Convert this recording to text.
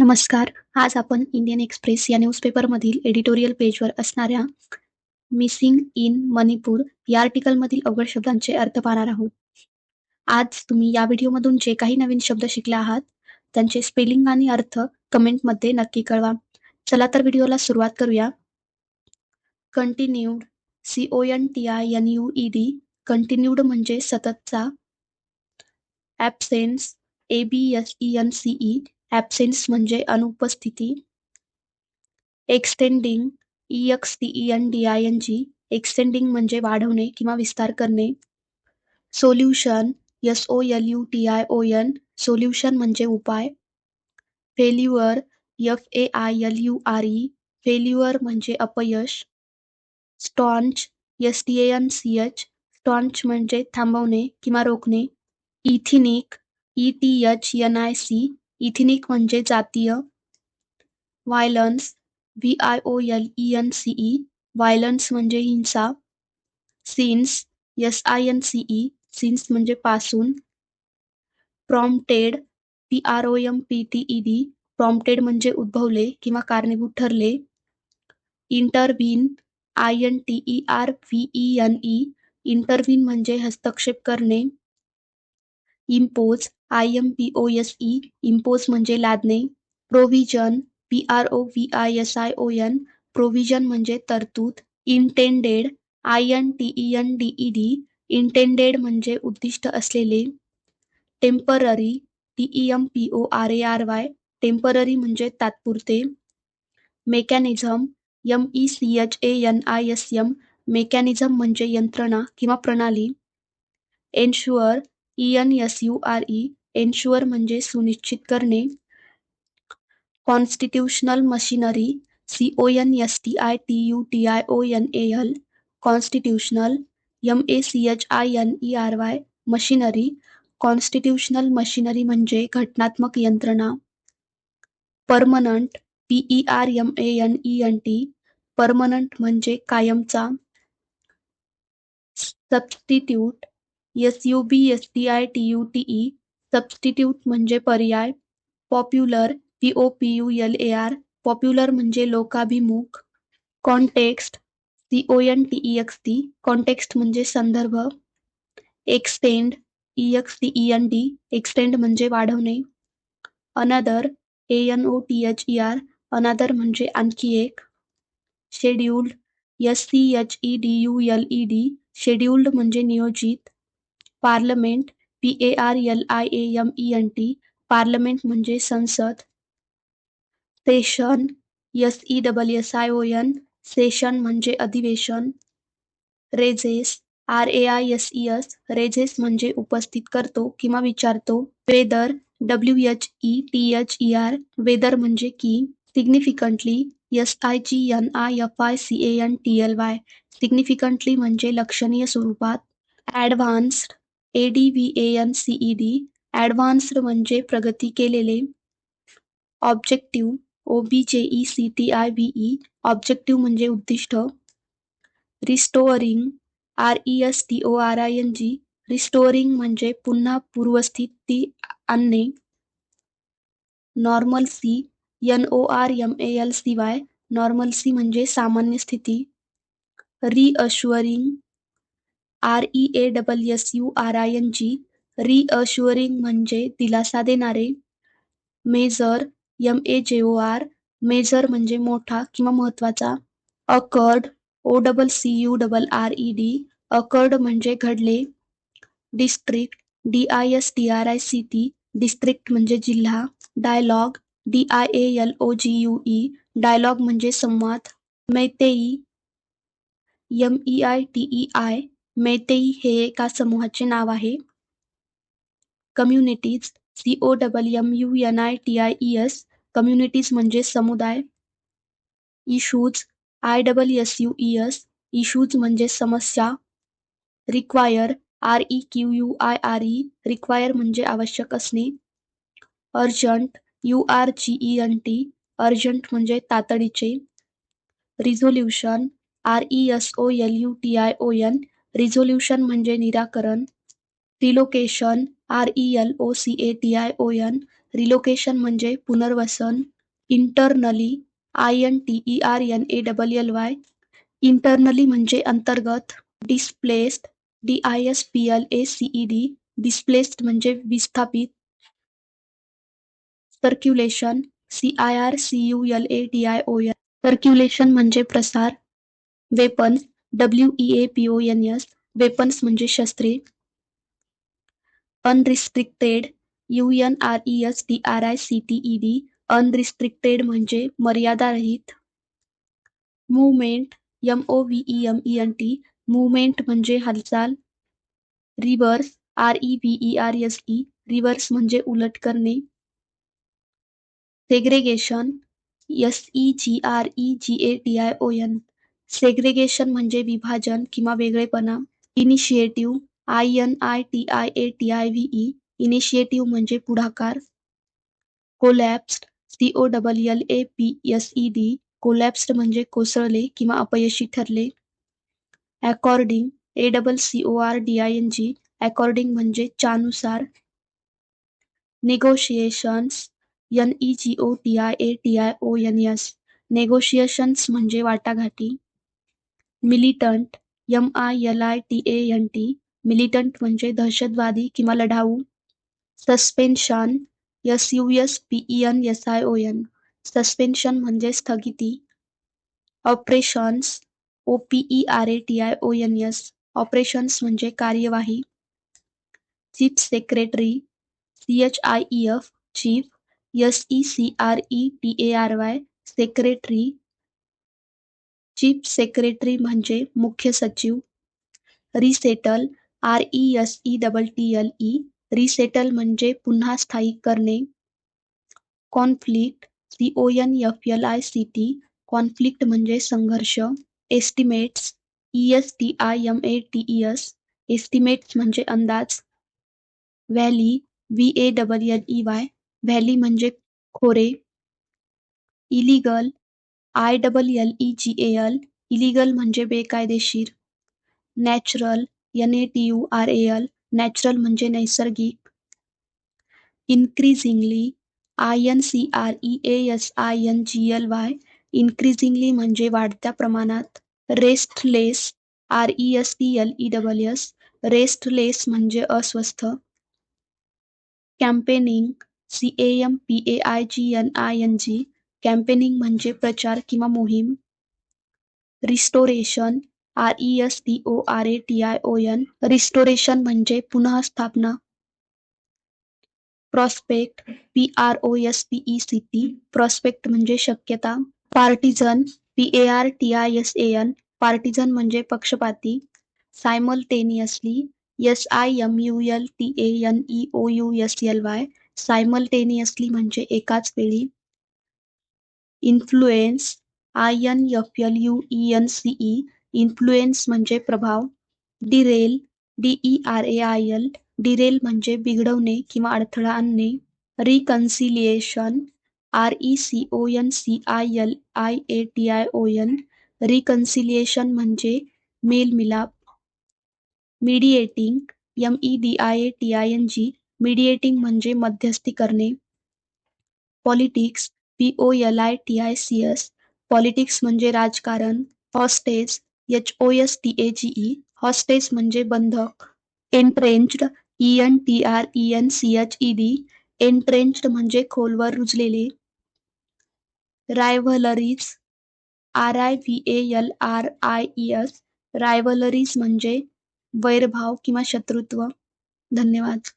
नमस्कार. आज आपण इंडियन एक्सप्रेस या न्यूजपेपरमधील एडिटोरियल पेजवर असणाऱ्या मिसिंग इन मणिपूर या आर्टिकलमधील अवघड शब्दांचे अर्थ पाहणार आहोत. आज तुम्ही या व्हिडिओमधून जे काही नवीन शब्द शिकले आहात, त्यांचे स्पेलिंग आणि अर्थ कमेंटमध्ये नक्की कळवा. चला तर व्हिडिओला सुरुवात करूया. कंटिन्यूड सी-ओ-एन-टी-आय-एन-यू-ई-डी कंटिन्यूड म्हणजे सततचा. ॲबसेन्स ए-बी-एस-ई-एन-सी-ई ॲब्सेन्स म्हणजे अनुपस्थिती. एक्सटेंडिंग ई-एक्स-टी-ई-एन-डी-आय-एन-जी एक्सटेंडिंग म्हणजे वाढवणे विस्तार करणे. सोल्यूशन एस-ओ-एल-यू-टी-आय-ओ-एन सोल्यूशन म्हणजे उपाय. फेल्युअर एफ-ए-आय-एल-यू-आर-ई फेल्युअर म्हणजे अपयश. स्टॉन्च एस-टी-ए-एन-सी-एच स्टॉन्च म्हणजे थांबवणे किंवा रोखणे. Ethnic E T H N I C ethnic म्हणजे जातीय. Violence V I O L E N C E violence म्हणजे हिंसा. Since S I N C E म्हणजे पासून. Prompted P R O M P T E D prompted म्हणजे उद्भवले किंवा कारणीभूत ठरले. Intervene I N T E R V E N E intervene म्हणजे हस्तक्षेप करणे. Impose I M P O S E impose म्हणजे लादणे provision P R O V I S I O N provision म्हणजे तरतूद intended I N T E N D E D intended म्हणजे उद्दिष्ट असलेले temporary T E M P O R A R Y temporary म्हणजे तात्पुरते mechanism M E C H A N I S M mechanism म्हणजे यंत्रणा किंवा प्रणाली ensure E N S U R E ensure म्हणजे सुनिश्चित करणे. Constitutional machinery C O N S T I T U T I O N A L constitutional M A C H I N E R Y machinery constitutional machinery म्हणजे घटनात्मक यंत्रणा. Permanent P E R M A N E N T permanent म्हणजे कायमचा. Substitute एस-यू-बी-एस-टी-आय-टी-यू-टी-ई substitute म्हणजे पर्याय. Popular पी-ओ-पी-यू-एल-ए-आर popular म्हणजे लोकाभिमुख. Context सी-ओ-एन-टी-ई-एक्स-टी context म्हणजे संदर्भ. एक्सटेंड ई-एक्स-टी-ई-एन-डी एक्सटेंड म्हणजे वाढवणे. अनदर ए-एन-ओ-टी-एच-ई-आर अनदर म्हणजे आणखी एक. शेड्यूल्ड एस-सी-एच-ई-डी-यू-एल-ई-डी शेड्यूल्ड म्हणजे नियोजित. पार्लमेंट पी-ए-आर-एल-आय-ए-एम-ई-एन-टी पार्लमेंट म्हणजे संसद. सेशन एस-ई-डबल-एस-आय-ओ-एन सेशन म्हणजे अधिवेशन. रेझेस आर-ए-आय-एस-ई-एस रेझेस म्हणजे उपस्थित करतो किंवा विचारतो. वेदर डब्ल्यू-एच-ई-टी-एच-ई-आर वेदर म्हणजे की. सिग्निफिकंटली एस-आय-जी-एन-आय-एफ-आय-सी-ए-एन-टी-एल-वाय सिग्निफिकंटली म्हणजे लक्षणीय स्वरूपात. ॲडव्हान्स्ड ए-डी-व्ही-ए-एन-सी-ई-डी ॲडव्हान्स्ड म्हणजे प्रगती केलेले. ऑब्जेक्टिव्ह ओ-बी-जे-ई-सी-टी-आय-व्ही-ई ऑब्जेक्टिव्ह म्हणजे उद्दिष्ट. रिस्टोअरिंग आर-ई-एस-टी-ओ-आर-आय-एन-जी रिस्टोअरिंग म्हणजे पुन्हा पूर्वस्थिती आणणे. नॉर्मल्सी एन-ओ-आर-एम-ए-एल-सी-वाय नॉर्मल्सी म्हणजे सामान्य स्थिती. रिअश्युअरिंग आर-ई-ए-डबल-एस-यू-आर-आय-एन-जी रिअश्युअरिंग म्हणजे दिलासा देणारे. मेजर एम-ए-जे-ओ-आर मेजर म्हणजे मोठा किंवा महत्त्वाचा अकर्ड ओ-डबल-सी-यू-डबल-आर-ई-डी अकर्ड म्हणजे घडले. डिस्ट्रिक्ट डी-आय-एस-टी-आर-आय-सी-टी डिस्ट्रिक्ट म्हणजे जिल्हा. डायलॉग डी-आय-ए-एल-ओ-जी-यू-ई डायलॉग म्हणजे संवाद. मैतेई एम-ई-आय-टी-ई-आय मेतेई हे एका समूहाचे नाव आहे. Communities C O double M you N I T I E S communities म्हणजे समुदाय. Issues I double S U E S issues म्हणजे समस्या. Require R E Q U I R E require म्हणजे आवश्यक असणे. Urgent U R G E N T urgent म्हणजे तातडीचे. Resolution R E S O L U T I O N resolution म्हणजे निराकरण. Relocation आर-ई-एल-ओ-सी-ए-टी-आय-ओ-एन relocation म्हणजे पुनर्वसन, internally, I N T E R N A double L Y, internally म्हणजे अंतर्गत, displaced, D I S P L A C E D, displaced म्हणजे विस्थापित, circulation, C I R C U L A D I O N, circulation म्हणजे प्रसार weapons W E A P O N S weapons म्हणजे शस्त्रे. Unrestricted U N R E S T R I C T E D unrestricted म्हणजे मर्यादारहित. Movement M O V E M E N T movement म्हणजे हालचाल. Reverse R E V E R S E reverse म्हणजे उलट करणे. Segregation S E G R E G A T I O N segregation म्हणजे विभाजन किंवा वेगळेपणा. Initiative I N I T I A T I E initiative म्हणजे पुढाकार. Collapsed C O double L A P S E D collapsed म्हणजे कोसळले किंवा अपयशी ठरले. According A double C O R D I N G according म्हणजे चानुसार. Negotiations N E G O T I A T I O N S negotiations म्हणजे वाटाघाटी. Militant M I L I T A N T militant म्हणजे दहशतवादी किंवा लढाऊ. Suspension S U S P E N S I O N. Suspension म्हणजे स्थगिती. Operations O P E R A T I O N S. Operations म्हणजे कार्यवाही. Chief secretary C H I E F chief S E C R E T A R Y secretary chief secretary म्हणजे मुख्य सचिव, resettle, R E S E double T L E, resettle म्हणजे पुन्हा स्थायिक करणे, conflict, C O N F L I C T, conflict म्हणजे संघर्ष, estimates, E S T I M A T E S, estimates म्हणजे अंदाज, valley, V A double L E Y, valley म्हणजे खोरे, illegal I double L E G A L illegal म्हणजे बेकायदेशीर. Natural N A T U R A L natural म्हणजे नैसर्गिक. Increasingly I N C R E A S I N G L Y increasingly म्हणजे वाढत्या प्रमाणात. Restless R E S T L E double S restless म्हणजे अस्वस्थ. Campaigning C A M P A I G N I N G campaigning म्हणजे प्रचार किंवा मोहीम. Restoration, R E S T O R A T I O N. Restoration म्हणजे पुनःस्थापना prospect, P R O S P E C T. Prospect म्हणजे शक्यता. Partisan, P A R T I S A N. Partisan म्हणजे पक्षपाती. Simultaneously, S I M U L T A N E O U S L Y. Simultaneously म्हणजे एकाच वेळी. Influence I N F L U E N C E influence म्हणजे प्रभाव derail D E R A I L derail म्हणजे बिघडवणे किंवा अडथळा आणणे reconciliation R E C O N C I L I A T I O N reconciliation म्हणजे मेलमिलाप mediating M E D I A T I N G mediating म्हणजे मध्यस्थी करणे politics P O L I T I C S politics म्हणजे राजकारण hostage H O S T A G E hostage म्हणजे बंधक entrenched E N T R E N C H E D entrenched म्हणजे खोलवर रुजलेले rivalries R I V A L R I E S rivalries म्हणजे वैरभाव किंवा शत्रुत्व. धन्यवाद.